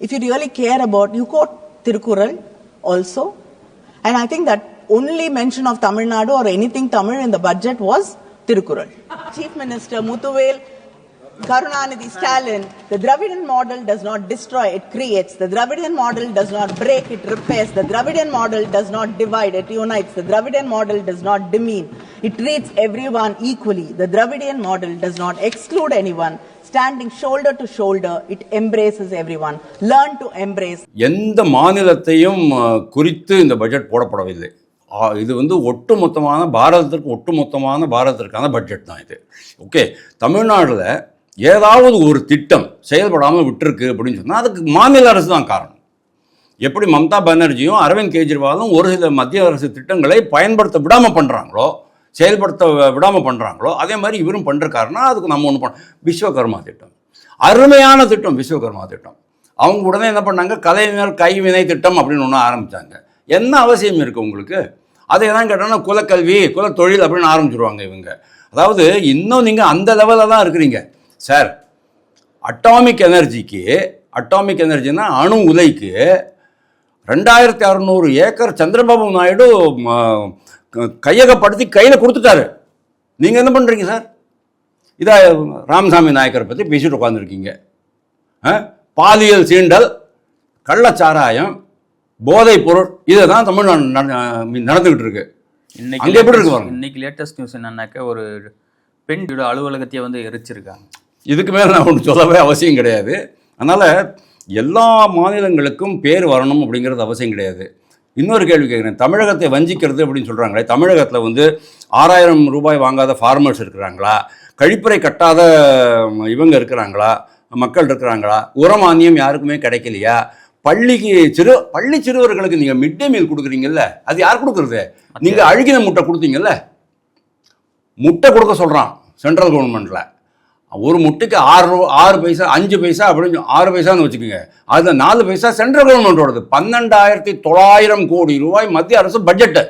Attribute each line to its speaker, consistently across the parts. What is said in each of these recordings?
Speaker 1: if you really care about, you quote Tirukural also. And I think that only mention of Tamil Nadu or anything Tamil in the budget was Tirukural. Chief Minister Muthuvel Karunanidhi Stalin, the Dravidian model does not destroy, it creates. The Dravidian model does not break, it repairs. The Dravidian model does not divide, it unites. The Dravidian model does not demean, it treats everyone equally. The Dravidian model does not exclude anyone. Standing shoulder to shoulder it embraces every one learn to embrace
Speaker 2: எந்த மாநிலத்தையும் குறித்து இந்த budget போடப்படவில்லை. இது வந்து ஒட்டுமொத்தமான பாரதத்திற்கு ஒட்டுமொத்தமான பாரதத்திற்கான budget தான் இது. ஓகே தமிழ்நாட்டில் ஏதாவது ஒரு திட்டம் செயல்படாமல் விட்டுருக்கு அப்படின்னு சொன்னால் அதுக்கு மாநில அரசு தான் காரணம். எப்படி மம்தா பானர்ஜியும் அரவிந்த் கெஜ்ரிவாலும் ஒரு சில மத்திய அரசு திட்டங்களை பயன்படுத்த விடாமல் பண்ணுறாங்களோ செயல்படுத்த விடாமல் பண்ணுறாங்களோ அதே மாதிரி இவரும் பண்ணுறக்காருன்னா அதுக்கு நம்ம ஒன்று பண்ண விஸ்வகர்மா திட்டம். அருமையான திட்டம் விஸ்வகர்மா திட்டம். அவங்க உடனே என்ன பண்ணாங்க? கலைஞர் கைவினை திட்டம் அப்படின்னு ஒன்று ஆரம்பித்தாங்க என்ன அவசியம் இருக்குது உங்களுக்கு? அதை தான் கேட்டோம்னா குலக்கல்வி குலத்தொழில் அப்படின்னு ஆரம்பிச்சிருவாங்க இவங்க. அதாவது இன்னும் நீங்கள் அந்த லெவலில் தான் இருக்கிறீங்க. சார் அட்டாமிக் எனர்ஜிக்கு அட்டாமிக் எனர்ஜினா அணு உலைக்கு ரெண்டாயிரத்தி அறநூறு ஏக்கர் சந்திரபாபு நாயுடு கையகப்படுத்தி கையில் கொடுத்துட்டாரு. நீங்கள் என்ன பண்ணுறீங்க சார்? இதா ராமசாமி நாயக்கரை பற்றி பேசிட்டு உட்காந்துருக்கீங்க பாலியல் சீண்டல் கள்ளச்சாராயம் போதைப் பொருள் இதை தான் தமிழ்நாடு நட- நடந்துக்கிட்டு இருக்கு.
Speaker 3: இன்னைக்கு
Speaker 2: எப்படி இருக்கு.
Speaker 3: இன்னைக்கு லேட்டஸ்ட் நியூஸ் என்னன்னாக்க ஒரு பெண் அலுவலகத்தையே வந்து எரிச்சிருக்காங்க.
Speaker 2: இதுக்கு மேலே நான் ஒன்று சொல்லவே அவசியம் கிடையாது. அதனால் எல்லா மாநிலங்களுக்கும் பேர் வரணும் அப்படிங்கிறது அவசியம் கிடையாது. இன்னொரு கேள்வி கேட்குறேன். தமிழகத்தை வஞ்சிக்கிறது அப்படின்னு சொல்கிறாங்களே தமிழகத்தில் வந்து ஆறாயிரம் ரூபாய் வாங்காத ஃபார்மர்ஸ் இருக்கிறாங்களா? கழிப்பறை கட்டாத இவங்க இருக்கிறாங்களா? மக்கள் இருக்கிறாங்களா? உரமானியம் யாருக்குமே கிடைக்கலையா? பள்ளிக்கு சிறு பள்ளி சிறுவர்களுக்கு நீங்கள் மிட் டே மீல் கொடுக்குறீங்கல்ல அது யார் கொடுக்குறது? நீங்கள் அழுகின முட்டை கொடுத்தீங்கல்ல? முட்டை கொடுக்க சொல்கிறான் சென்ட்ரல் கவர்மெண்ட்டில் ஒரு முட்டைக்கு ஆறு ரூபா ஆறு பைசா அஞ்சு பைசா அப்படின்னு ஆறு பைசான்னு வச்சுக்கோங்க. அதில் நாலு பைசா சென்ட்ரல் கவர்மெண்ட்டோடது. பன்னெண்டாயிரத்தி தொள்ளாயிரம் கோடி ரூபாய் மத்திய அரசு பட்ஜெட்டு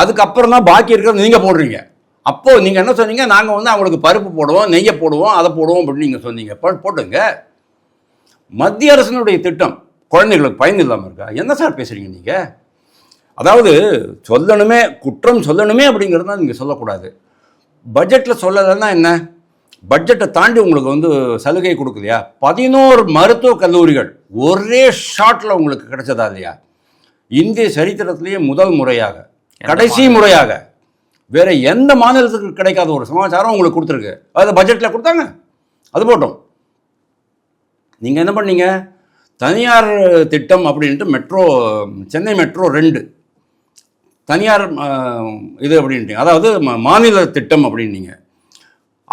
Speaker 2: அதுக்கப்புறம் தான் பாக்கி இருக்கிறது நீங்கள் போடுறீங்க. அப்போது நீங்கள் என்ன சொன்னீங்க? நாங்கள் வந்து அவங்களுக்கு பருப்பு போடுவோம் நெய்யை போடுவோம் அதை போடுவோம் அப்படின்னு நீங்கள் சொன்னீங்க. போட்டுங்க. மத்திய அரசினுடைய திட்டம் குழந்தைகளுக்கு பயன் இல்லாமல் இருக்கா? என்ன சார் பேசுகிறீங்க நீங்கள் அதாவது சொல்லணுமே குற்றம் சொல்லணுமே அப்படிங்கிறது தான் நீங்கள் சொல்லக்கூடாது பட்ஜெட்டில் சொல்லலைன்னா என்ன? பட்ஜெட்டை தாண்டி உங்களுக்கு வந்து சலுகை கொடுக்குலையா பதினோரு மருத்துவக் கல்லூரிகள் ஒரே ஷாட்டில் உங்களுக்கு கிடைச்சதா இல்லையா? இந்திய சரித்திரத்திலேயே முதல் முறையாக கடைசி முறையாக. வேற எந்த மாநிலத்துக்கு கிடைக்காத ஒரு சமாச்சாரம் உங்களுக்கு கொடுத்துருக்கு. அது பட்ஜெட்டில் கொடுத்தாங்க. அது போட்டோம். நீங்கள் என்ன பண்ணீங்க? தனியார் திட்டம் அப்படின்ட்டு மெட்ரோ சென்னை மெட்ரோ ரெண்டு. தனியார் இது அப்படின்ட்டு. அதாவது மாநில திட்டம் அப்படின்னீங்க.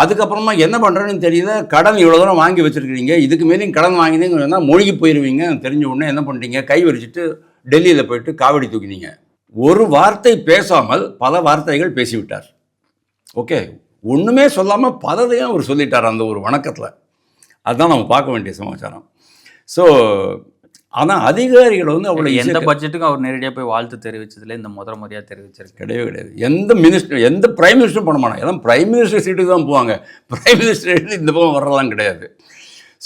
Speaker 2: அதுக்கப்புறமா என்ன பண்ணுறேன்னு தெரியல. கடன் இவ்வளோ தூரம் வாங்கி வச்சுருக்கிறீங்க. இதுக்கு மேலேயும் கடன் வாங்கினீங்கன்னா மூழ்கி போயிடுவீங்க தெரிஞ்ச உடனே என்ன பண்ணுறீங்க கை வரிச்சிட்டு டெல்லியில் போயிட்டு காவடி தூக்கினீங்க. ஒரு வார்த்தை பேசாமல் பல வார்த்தைகள் பேசிவிட்டார். ஓகே? ஒன்றுமே சொல்லாமல் பலதையும் அவர் சொல்லிட்டார் அந்த ஒரு வணக்கத்தில். அதுதான் நம்ம பார்க்க வேண்டிய சமாச்சாரம். ஸோ ஆனால் அதிகாரிகள் வந்து அவ்வளோ
Speaker 3: எந்த பட்ஜெட்டுக்கும் அவர் நேரடியாக போய் வாழ்த்து தெரிவிச்சதுல இந்த முதல் முறையாக தெரிவிச்சிருக்கு?
Speaker 2: கிடையவே கிடையாது. எந்த மினிஸ்டர் எந்த பிரைம் மினிஸ்டரும் பண்ண மாட்டாங்க. எல்லாம் பிரைம் மினிஸ்டர் சீட்டுக்கு தான் போவாங்க. பிரைம் மினிஸ்டர் இந்த பக்கம் வரலாம் கிடையாது.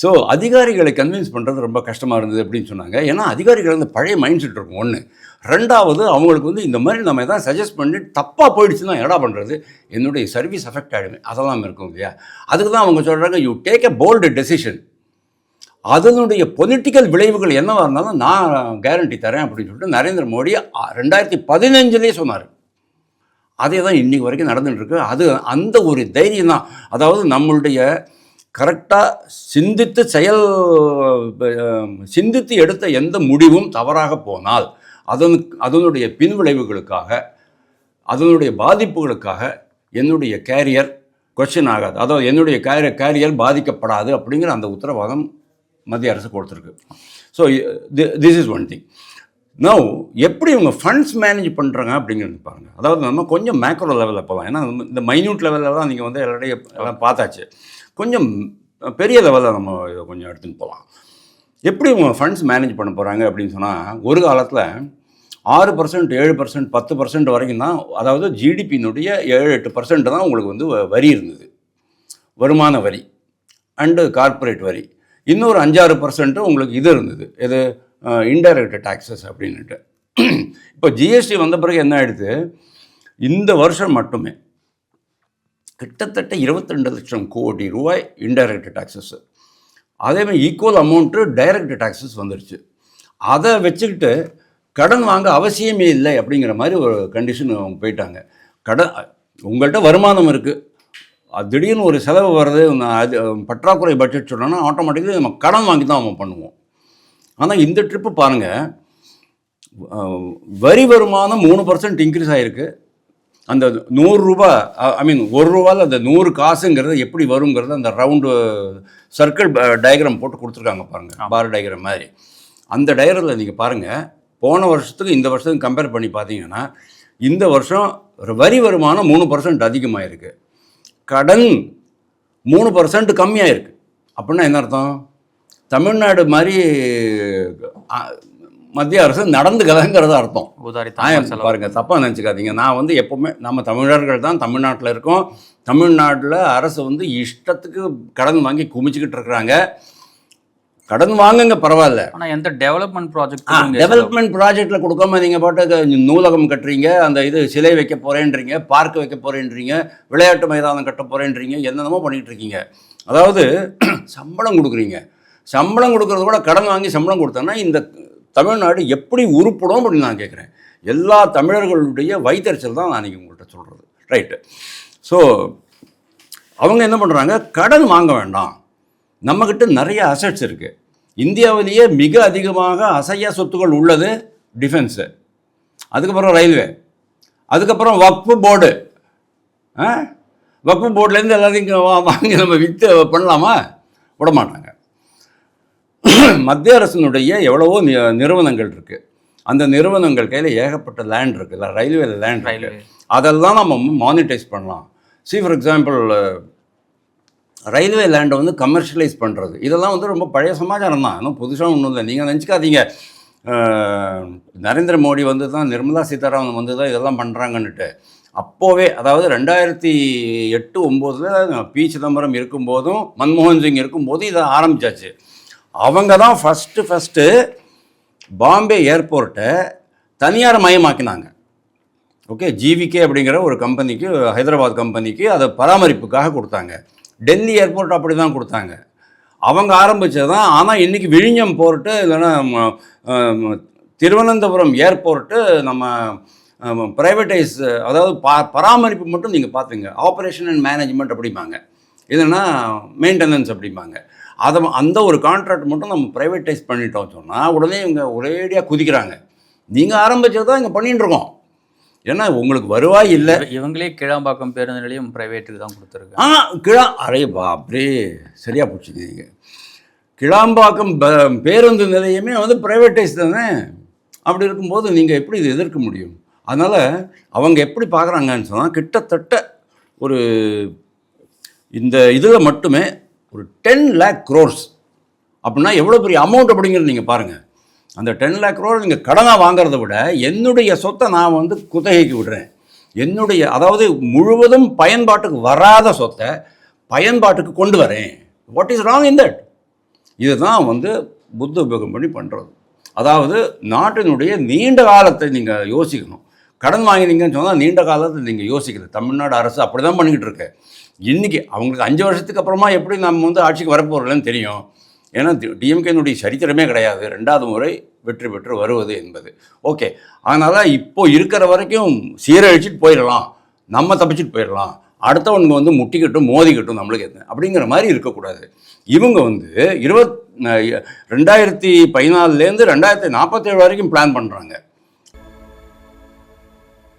Speaker 2: ஸோ அதிகாரிகளை கன்வின்ஸ் பண்ணுறது ரொம்ப கஷ்டமாக இருந்தது அப்படின்னு சொன்னாங்க. ஏன்னா அதிகாரிகள் வந்து பழைய மைண்ட் செட் இருக்கும். ஒன்று ரெண்டாவது அவங்களுக்கு வந்து இந்த மாதிரி நம்ம எதாவது சஜஸ்ட் பண்ணி தப்பாக போயிடுச்சுன்னா என்னடா பண்ணுறது என்னுடைய சர்வீஸ் அஃபெக்ட் ஆகிடுமே அதெல்லாம் இருக்கும் இல்லையா? அதுக்கு தான் அவங்க சொல்கிறாங்க you take a bold decision அதனுடைய பொலிட்டிக்கல் விளைவுகள் என்னவாக இருந்தாலும் நான் கேரண்டி தரேன் அப்படின்னு சொல்லிட்டு நரேந்திர மோடி ரெண்டாயிரத்தி பதினஞ்சுலேயே சொன்னார். அதே தான் இன்றைக்கி வரைக்கும் நடந்துட்டு அது அந்த ஒரு தைரியம் தான் அதாவது நம்மளுடைய கரெக்டாக சிந்தித்து செயல் சிந்தித்து எடுத்த எந்த முடிவும் தவறாக போனால் அதன் அதனுடைய பின்விளைவுகளுக்காக அதனுடைய பாதிப்புகளுக்காக என்னுடைய கேரியர் கொஸ்டின் ஆகாது. அதாவது என்னுடைய கேரியர் கேரியர் பாதிக்கப்படாது அப்படிங்கிற அந்த உத்தரவாதம் மத்திய அரசு கொடுத்துருக்கு. So this is one thing no எப்படி இவங்க ஃபண்ட்ஸ் மேனேஜ் பண்ணுறாங்க அப்படிங்கிறது பாருங்கள் அதாவது நம்ம கொஞ்சம் மேக்ரோ லெவலில் போகலாம் ஏன்னா இந்த மைன்யூட் லெவலில் தான் நீங்கள் வந்து எல்லாரையும் எல்லாம் பார்த்தாச்சு. கொஞ்சம் பெரிய லெவலில் நம்ம இதை கொஞ்சம் எடுத்துன்னு போகலாம் எப்படி இவங்க ஃபண்ட்ஸ் மேனேஜ் பண்ண போகிறாங்க அப்படின்னு சொன்னால் ஒரு காலத்தில் ஆறு பர்சன்ட் ஏழு பர்சன்ட் பத்து பர்சன்ட் வரைக்கும் தான் அதாவது ஜிடிபியினுடைய ஏழு எட்டு பர்சன்ட் தான் உங்களுக்கு வந்து வ- வரி இருந்தது. வருமான வரி. அண்டு கார்ப்பரேட் வரி. இன்னொரு அஞ்சாறு பர்சன்ட்டு உங்களுக்கு இது இருந்தது. இது இன்டைரக்ட் டேக்ஸஸ் அப்படின்னுட்டு. இப்போ ஜிஎஸ்டி வந்த பிறகு என்ன ஆயிடுது? இந்த வருஷம் மட்டுமே கிட்டத்தட்ட 22 லட்சம் கோடி ரூபாய் இன்டைரக்ட் டேக்ஸஸ் அதேமாதிரி ஈக்குவல் அமௌண்ட்டு டைரக்ட் டேக்ஸஸ் வந்துருச்சு. அதை வச்சுக்கிட்டு கடன் வாங்க அவசியமே இல்லை அப்படிங்கிற மாதிரி ஒரு கண்டிஷன் அவங்க போயிட்டாங்க. கடன் உங்கள்கிட்ட வருமானம் இருக்குது திடீர்னு ஒரு செலவு நான் அது பற்றாக்குறை பட்ஜெட் சொன்னோன்னா ஆட்டோமேட்டிக்கலி நம்ம கடன் வாங்கி தான் நம்ம பண்ணுவோம். ஆனால் இந்த ட்ரிப்பு பாருங்கள் வரி வருமானம் மூணு பர்சன்ட் இன்க்ரீஸ் ஆகிருக்கு அந்த நூறுரூபா ஐ மீன் ஒரு ரூபாயில் அந்த நூறு காசுங்கிறது எப்படி வருங்கிறது அந்த ரவுண்டு சர்க்கிள் டயக்ராம் போட்டு கொடுத்துருக்காங்க பாருங்கள் பார் டயக்ராம் மாதிரி. அந்த டயக்ராமில் நீங்கள் பாருங்கள் போன வருஷத்துக்கு இந்த வருஷத்துக்கு கம்பேர் பண்ணி பார்த்தீங்கன்னா இந்த வருஷம் வரி வருமானம் மூணு பர்சன்ட் அதிகமாகிருக்கு கடன் மூணு பர்சன்ட் கம்மியாயிருக்கு. அப்படின்னா என்ன அர்த்தம்? தமிழ்நாடு மாதிரி மத்திய அரசு நடந்துக்கலங்கிறது அர்த்தம்.
Speaker 3: உதாரி
Speaker 2: ஆ, பாருங்க தப்பா நினச்சிக்காதீங்க. நான் வந்து எப்பவுமே நம்ம தமிழர்கள் தான் தமிழ்நாட்டில் இருக்கோம். தமிழ்நாட்டில் அரசு வந்து இஷ்டத்துக்கு கடன் வாங்கி குமிச்சுக்கிட்டு இருக்கிறாங்க. கடன் வாங்குங்க பரவாயில்ல.
Speaker 3: ஆனா எந்த டெவலப்மெண்ட் ப்ராஜெக்ட்
Speaker 2: டெவலப்மெண்ட் ப்ராஜெக்ட்ல கொடுக்காம நீங்க பாட்டுக்கு நூலகம் கட்டுறீங்க அந்த இது சிலை வைக்க போறேன்றீங்க பார்க் வைக்க போறேன்றீங்க விளையாட்டு மைதானம் கட்ட போறேன்றீங்க என்னென்னமோ பண்ணிட்டு இருக்கீங்க. அதாவது சம்பளம் கொடுக்குறீங்க. சம்பளம் கொடுக்கறத கூட கடன் வாங்கி சம்பளம் கொடுத்தோன்னா இந்த தமிழ்நாடு எப்படி உருப்படும் அப்படின்னு நான் கேட்குறேன் எல்லா தமிழர்களுடைய வைத்தறிச்சல் தான் நான் நீங்கள் உங்கள்கிட்ட சொல்கிறது ரைட்டு ஸோ அவங்க என்ன பண்ணுறாங்க கடன் வாங்க வேண்டாம். நம்மக்கிட்ட நிறைய அசட்ஸ் இருக்குது இந்தியாவிலேயே மிக அதிகமாக அசையா சொத்துக்கள் உள்ளது டிஃபென்ஸு அதுக்கப்புறம் ரயில்வே அதுக்கப்புறம் வக்ஃபு போர்டு வக்ஃபு போர்டுலேருந்து எல்லாத்தையும் வாங்கி நம்ம விற்று பண்ணலாமா? விட மாட்டாங்க மத்திய அரசினுடைய எவ்வளவோ நிறுவனங்கள் இருக்குது அந்த நிறுவனங்கள் கையில் ஏகப்பட்ட லேண்ட் இருக்குல்ல ரயில்வேல லேண்ட்
Speaker 3: ரயில்வே
Speaker 2: அதெல்லாம் நம்ம மானிட்டைஸ் பண்ணலாம். சி ஃபார் எக்ஸாம்பிள் ரயில்வே லேண்டை வந்து கமர்ஷியலைஸ் பண்ணுறது இதெல்லாம் வந்து ரொம்ப பழைய சமாச்சாரம் தான். இன்னும் புதுசாக ஒன்றும் இல்லை. நீங்கள் நினச்சிக்காதீங்க. நரேந்திர மோடி வந்து தான் நிர்மலா சீதாராமன் வந்து தான் இதெல்லாம் பண்ணுறாங்கன்னுட்டு அப்போவே அதாவது ரெண்டாயிரத்தி எட்டு ஒம்போதில் பி சிதம்பரம் இருக்கும்போதும் மன்மோகன் சிங் இருக்கும்போதும் இதை ஆரம்பிச்சாச்சு. அவங்க தான் ஃபஸ்ட்டு ஃபஸ்ட்டு பாம்பே ஏர்போர்ட்டை தனியார் மயமாக்கினாங்க. ஓகே ஜிவிகே அப்படிங்கிற ஒரு கம்பெனிக்கு ஹைதராபாத் கம்பெனிக்கு அதை பராமரிப்புக்காக கொடுத்தாங்க. டெல்லி ஏர்போர்ட் அப்படி தான் கொடுத்தாங்க. அவங்க ஆரம்பிச்சது தான் ஆனால் இன்றைக்கி விழிஞ்சம் போர்ட்டு இல்லைன்னா திருவனந்தபுரம் ஏர்போர்ட்டு நம்ம ப்ரைவேட்டைஸ் அதாவது பா பராமரிப்பு மட்டும் நீங்கள் பார்த்துங்க ஆப்ரேஷன் அண்ட் மேனேஜ்மெண்ட் அப்படிம்பாங்க. இல்லைன்னா மெயின்டெனன்ஸ் அப்படிம்பாங்க. அதை அந்த ஒரு கான்ட்ராக்ட் மட்டும் நம்ம ப்ரைவேட்டைஸ் பண்ணிட்டோம் சொன்னால் உடனே இவங்க ஒரேடியாக குதிக்கிறாங்க. நீங்கள் ஆரம்பிச்சது தான் இங்கே பண்ணிகிட்டு இருக்கோம். ஏன்னா உங்களுக்கு வருவாய் இல்லை.
Speaker 3: இவங்களே கிழாம்பாக்கம் பேருந்து நிலையம் பிரைவேட்டுக்கு தான் கொடுத்துருக்காங்க.
Speaker 2: ஆ கிளா அரே பாப்ரே சரியாக போச்சுங்க நீங்கள் கிளாம்பாக்கம் ப- பேருந்து நிலையமே வந்து ப்ரைவேட்டைஸ் தானே? அப்படி இருக்கும்போது நீங்கள் எப்படி இதை எதிர்க்க முடியும்? அதனால் அவங்க எப்படி பார்க்குறாங்கன்னு சொன்னால் கிட்டத்தட்ட ஒரு இந்த இதில் மட்டுமே ஒரு டென் லேக் க்ரோர்ஸ் அப்படின்னா எவ்வளோ பெரிய அமௌண்ட் அப்படிங்கிறது நீங்கள் பாருங்கள் அந்த டென் லேக் க்ரோர் நீங்கள் கடனாக வாங்குறத விட என்னுடைய சொத்தை நான் வந்து குத்தகைக்கு விடுறேன். என்னுடைய அதாவது முழுவதும் பயன்பாட்டுக்கு வராத சொத்தை பயன்பாட்டுக்கு கொண்டு வரேன். What is wrong in that இதுதான் வந்து புத்த உபயோகம் பண்ணி பண்ணுறது அதாவது நாட்டினுடைய நீண்ட காலத்தை நீங்கள் யோசிக்கணும். கடன் வாங்கினீங்கன்னு சொன்னால் நீண்ட காலத்தை நீங்கள் யோசிக்கல தமிழ்நாடு அரசு அப்படி தான் பண்ணிக்கிட்டு இருக்கு. இன்றைக்கி அவங்களுக்கு அஞ்சு வருஷத்துக்கு அப்புறமா எப்படி நம்ம வந்து ஆட்சிக்கு வரப்போகிறோம்னு தெரியும். ஏன்னா டிஎம்கேனுடைய சரித்திரமே கிடையாது. ரெண்டாவது முறை வெற்றி பெற்று வருவது என்பது. ஓகே. அதனால் இப்போ இருக்கிற வரைக்கும் சீரழிச்சிட்டு போயிடலாம். நம்ம தப்பிச்சிட்டு போயிடலாம். அடுத்தவனுங்க வந்து முட்டிக்கட்டும் மோதிக்கட்டும் நம்மளுக்கு எத்தனை அப்படிங்கிற மாதிரி இருக்கக்கூடாது. இவங்க வந்து இருபத் ரெண்டாயிரத்தி பதினாலுலேருந்து ரெண்டாயிரத்தி நாற்பத்தேழு வரைக்கும் பிளான் பண்ணுறாங்க